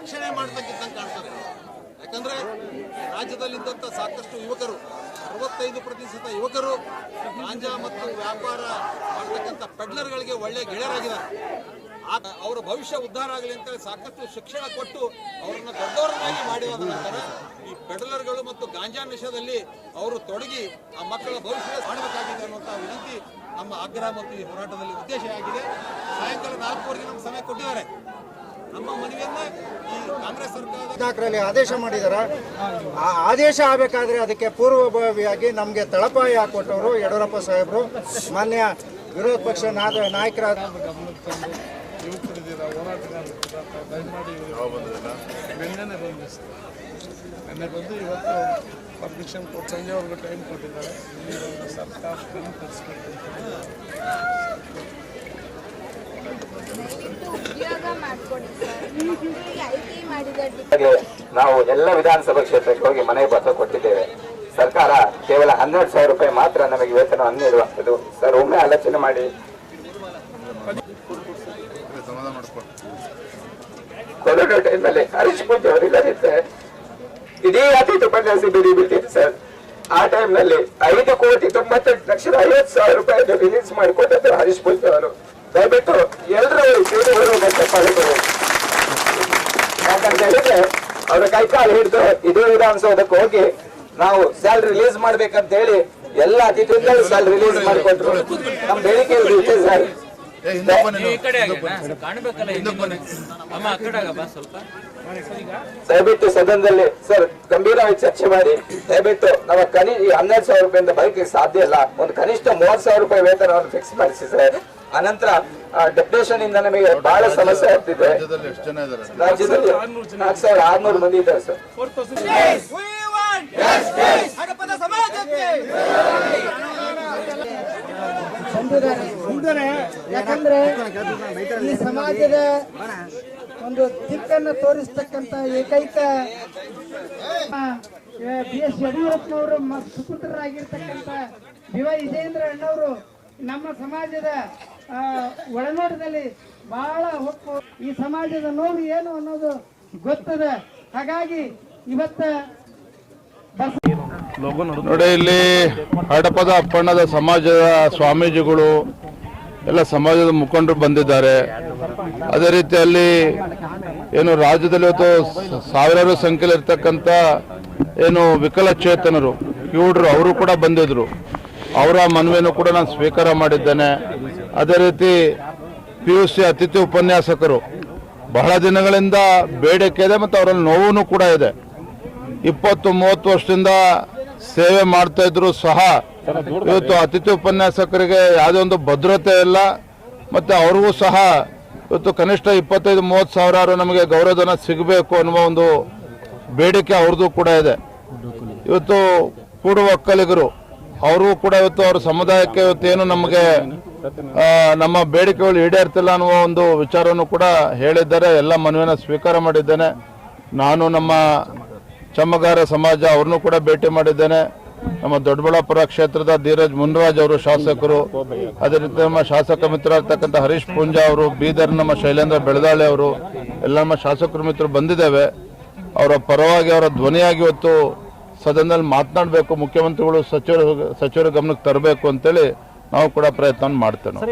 ರಕ್ಷಣೆ ಮಾಡತಕ್ಕಂಥ ಕಾಣ್ತದೆ. ಯಾಕಂದ್ರೆ ರಾಜ್ಯದಲ್ಲಿದ್ದಂಥ ಸಾಕಷ್ಟು ಯುವಕರು, ಅರವತ್ತೈದು ಪ್ರತಿಶತ ಯುವಕರು ಗಾಂಜಾ ಮತ್ತು ವ್ಯಾಪಾರ ಮಾಡ್ತಕ್ಕಂಥ ಪೆಡ್ಲರ್ಗಳಿಗೆ ಒಳ್ಳೆ ಗೆಳೆಯರಾಗಿದ್ದಾರೆ. ಅವರ ಭವಿಷ್ಯ ಉದ್ಧಾರ ಆಗಲಿ ಅಂತೇಳಿ ಸಾಕಷ್ಟು ಶಿಕ್ಷಣ ಕೊಟ್ಟು ಅವರನ್ನು ದೊಡ್ಡವರನ್ನಾಗಿ ಮಾಡಿದ ನಂತರ ಈ ಪೆಡ್ಲರ್ಗಳು ಮತ್ತು ಗಾಂಜಾ ನಿಷೇಧದಲ್ಲಿ ಅವರು ತೊಡಗಿ ಆ ಮಕ್ಕಳ ಭವಿಷ್ಯ ಮಾಡಬೇಕಾಗಿದೆ ಅನ್ನುವಂಥ ವಿನಂತಿ ನಮ್ಮ ಆಗ್ರಹ ಮತ್ತು ಈ ಹೋರಾಟದಲ್ಲಿ ಉದ್ದೇಶ ಆಗಿದೆ. ಸಾಯಂಕಾಲ ನಾಲ್ಕೂವರೆಗೆ ನಮ್ಮ ಸಮಯ ಕೊಟ್ಟಿದ್ದಾರೆ. ಹದಿನಾಲ್ಕರಲ್ಲಿ ಆದೇಶ ಮಾಡಿದಾರ. ಆ ಆದೇಶ ಆಗಬೇಕಾದ್ರೆ ಅದಕ್ಕೆ ಪೂರ್ವಭಾವಿಯಾಗಿ ನಮಗೆ ತಳಪಾಯ ಹಾಕೊಟ್ಟವರು ಯಡಿಯೂರಪ್ಪ ಸಾಹೇಬರು. ಮಾನ್ಯ ವಿರೋಧ ಪಕ್ಷ ನಾಯಕರ ನಿನ್ನೆ ಬಂದು ಇವತ್ತು ಪರ್ಮಿಷನ್ ಕೊಟ್ಟು ಸಂಜೆವರೆಗೂ ಟೈಮ್ ಕೊಟ್ಟಿದ್ದಾರೆ ಸರ್ಕಾರ ನಾವು ಎಲ್ಲ ವಿಧಾನಸಭಾ ಕ್ಷೇತ್ರಕ್ಕೆ ಹೋಗಿ ಮನೆ ಪತ್ರ ಕೊಟ್ಟಿದ್ದೇವೆ. ಸರ್ಕಾರ ಕೇವಲ ಹನ್ನೆರಡು ಸಾವಿರ ರೂಪಾಯಿ ಮಾತ್ರ ನಮಗೆ ವೇತನವನ್ನು ನೀಡುವಂಥದ್ದು. ಸರ್, ಒಮ್ಮೆ ಆಲೋಚನೆ ಮಾಡಿ. ಕೊರೋನಾ ಟೈಮಲ್ಲಿ ಹರೀಶ್ ಪೂಜೆ ಅವರಿಲ್ಲದಿದ್ದರೆ ಇಡೀ ಅತಿಥಿ ಉಪನ್ಯಾಸ ಬಿಡಿ ಬಿಟ್ಟಿತ್ತು ಸರ್. ಆ ಟೈಮ್ನಲ್ಲಿ ಐದು ಕೋಟಿ ತೊಂಬತ್ತೆಂಟು ಲಕ್ಷದ ಐವತ್ತು ಸಾವಿರ ರೂಪಾಯಿ ರಿಲೀಸ್ ಮಾಡಿಕೊಟ್ಟದ್ದು ಹರೀಶ್ ಪೂಜೆ ಅವರು. ದಯವಿಟ್ಟು ಎಲ್ಲರೂ ಕೇಳಿ ಮತ್ತೆ ಪಡೆದರು ಯಾಕಂತ ಹೇಳಿದ್ರೆ ಅವರ ಕೈಕಾಲು ಹಿಡಿದು ಇದೇ ವಿಧಾನಸೌಧಕ್ಕೆ ಹೋಗಿ ನಾವು ಸ್ಯಾಲ್ ರಿಲೀಸ್ ಮಾಡ್ಬೇಕಂತ ಹೇಳಿ ಎಲ್ಲ ಅತಿಥಿಗಳು ಸ್ಯಾಲ್ ರಿಲೀಸ್ ಮಾಡಿಕೊಟ್ರು. ನಮ್ ಬೇಡಿಕೆ ಇದೆ ಸರ್ ದಯವಿಟ್ಟು ಸದನದಲ್ಲಿ ಸರ್ ಗಂಭೀರವಾಗಿ ಚರ್ಚೆ ಮಾಡಿ. ದಯವಿಟ್ಟು ನಮ್ಮ ಕನಿ ಈ ಹನ್ನೆರಡು ಸಾವಿರ ರೂಪಾಯಿಂದ ಬೈಕ್ ಸಾಧ್ಯ ಇಲ್ಲ. ಒಂದು ಕನಿಷ್ಠ ಮೂವತ್ತು ಸಾವಿರ ರೂಪಾಯಿ ವೇತನವನ್ನು ಫಿಕ್ಸ್ ಮಾಡಿಸಿ ಸರ್ ಅನಂತರ ಡೆಪ್ರೆಷನ್ ಇಂದ ನಮಗೆ ಬಹಳ ಸಮಸ್ಯೆ ಆಗ್ತಿದೆ. ರಾಜ್ಯದಲ್ಲಿ ನಾಲ್ಕು ಸಾವಿರ ಆರ್ನೂರು ಮಂದಿ ಇದ್ದಾರೆ ಸರ್. ಯಾಕಂದ್ರೆ ಈ ಸಮಾಜದ ಒಂದು ದಿಕ್ಕನ್ನು ತೋರಿಸ್ತಕ್ಕಂತ ಏಕೈಕ ಬಿ ಎಸ್ ಯಡಿಯೂರಪ್ಪನವರು ಸುಪುತ್ರರಾಗಿರ್ತಕ್ಕಂತ ಸುಪುತ್ರರಾಗಿರ್ತಕ್ಕಂಥ ಬಿ ವೈ ವಿಜೇಂದ್ರ ಅಣ್ಣವರು ನಮ್ಮ ಸಮಾಜದ ಒಳನೋಟದಲ್ಲಿ ಬಹಳ ಹೊಕ್ಕು ಈ ಸಮಾಜದ ನೋವು ಏನು ಅನ್ನೋದು ಗೊತ್ತದ. ಹಾಗಾಗಿ ಇವತ್ತ ನೋಡಿ, ಇಲ್ಲಿ ಹಡಪದ ಅಪ್ಪಣ್ಣದ ಸಮಾಜದ ಸ್ವಾಮೀಜಿಗಳು, ಎಲ್ಲ ಸಮಾಜದ ಮುಖಂಡರು ಬಂದಿದ್ದಾರೆ. ಅದೇ ರೀತಿಯಲ್ಲಿ ಏನು ರಾಜ್ಯದಲ್ಲಿ ಇವತ್ತು ಸಾವಿರಾರು ಸಂಖ್ಯೆಯಲ್ಲಿ ಇರ್ತಕ್ಕಂಥ ಏನು ವಿಕಲಚೇತನರು, ಕಿವುಡರು, ಅವರು ಕೂಡ ಬಂದಿದ್ರು. ಅವರ ಮನವಿಯನ್ನು ಕೂಡ ನಾನು ಸ್ವೀಕಾರ ಮಾಡಿದ್ದೇನೆ. ಅದೇ ರೀತಿ ಪಿ ಯು ಸಿ ಅತಿಥಿ ಉಪನ್ಯಾಸಕರು ಬಹಳ ದಿನಗಳಿಂದ ಬೇಡಿಕೆ ಇದೆ ಮತ್ತು ಅವರಲ್ಲಿ ನೋವು ಕೂಡ ಇದೆ. ಇಪ್ಪತ್ತು, ಮೂವತ್ತು ವರ್ಷದಿಂದ ಸೇವೆ ಮಾಡ್ತಾ ಇದ್ರು ಸಹ ಇವತ್ತು ಅತಿಥಿ ಉಪನ್ಯಾಸಕರಿಗೆ ಯಾವುದೇ ಒಂದು ಭದ್ರತೆ ಇಲ್ಲ ಮತ್ತು ಅವ್ರಿಗೂ ಸಹ ಇವತ್ತು ಕನಿಷ್ಠ ಇಪ್ಪತ್ತೈದು, ಮೂವತ್ತು ಸಾವಿರಾರು ನಮಗೆ ಗೌರವಧನ ಸಿಗಬೇಕು ಅನ್ನುವ ಒಂದು ಬೇಡಿಕೆ ಅವ್ರದ್ದು ಕೂಡ ಇದೆ. ಇವತ್ತು ಕೂಡು ಒಕ್ಕಲಿಗರು ಅವರು ಕೂಡ ಇವತ್ತು ಅವ್ರ ಸಮುದಾಯಕ್ಕೆ ಇವತ್ತೇನು ನಮಗೆ ನಮ್ಮ ಬೇಡಿಕೆಗಳು ಈಡೇರ್ತಿಲ್ಲ ಅನ್ನುವ ಒಂದು ವಿಚಾರವನ್ನು ಕೂಡ ಹೇಳಿದ್ದಾರೆ. ಎಲ್ಲ ಮನವಿಯನ್ನು ಸ್ವೀಕಾರ ಮಾಡಿದ್ದೇನೆ. ನಾನು ನಮ್ಮ ಚಮ್ಮಗಾರ ಸಮಾಜ ಅವ್ರನ್ನೂ ಕೂಡ ಭೇಟಿ ಮಾಡಿದ್ದೇನೆ. ನಮ್ಮ ದೊಡ್ಡಬಳ್ಳಾಪುರ ಕ್ಷೇತ್ರದ ಧೀರಜ್ ಮುನ್ರಾಜ್ ಅವರು ಶಾಸಕರು, ಅದೇ ರೀತಿ ನಮ್ಮ ಶಾಸಕ ಮಿತ್ರರಾಗ್ತಕ್ಕಂಥ ಹರೀಶ್ ಪೂಂಜಾ ಅವರು, ಬೀದರ್ ನಮ್ಮ ಶೈಲೇಂದ್ರ ಬೆಳದಾಳೆ ಅವರು, ಎಲ್ಲ ನಮ್ಮ ಶಾಸಕರು ಮಿತ್ರರು ಬಂದಿದ್ದೇವೆ. ಅವರ ಪರವಾಗಿ, ಅವರ ಧ್ವನಿಯಾಗಿ ಇವತ್ತು ಸದನದಲ್ಲಿ ಮಾತನಾಡಬೇಕು, ಮುಖ್ಯಮಂತ್ರಿಗಳು ಸಚಿವರು, ಸಚಿವರ ಗಮನಕ್ಕೆ ತರಬೇಕು ಅಂತೇಳಿ ನಾವು ಕೂಡ ಪ್ರಯತ್ನ ಮಾಡ್ತೇವೆ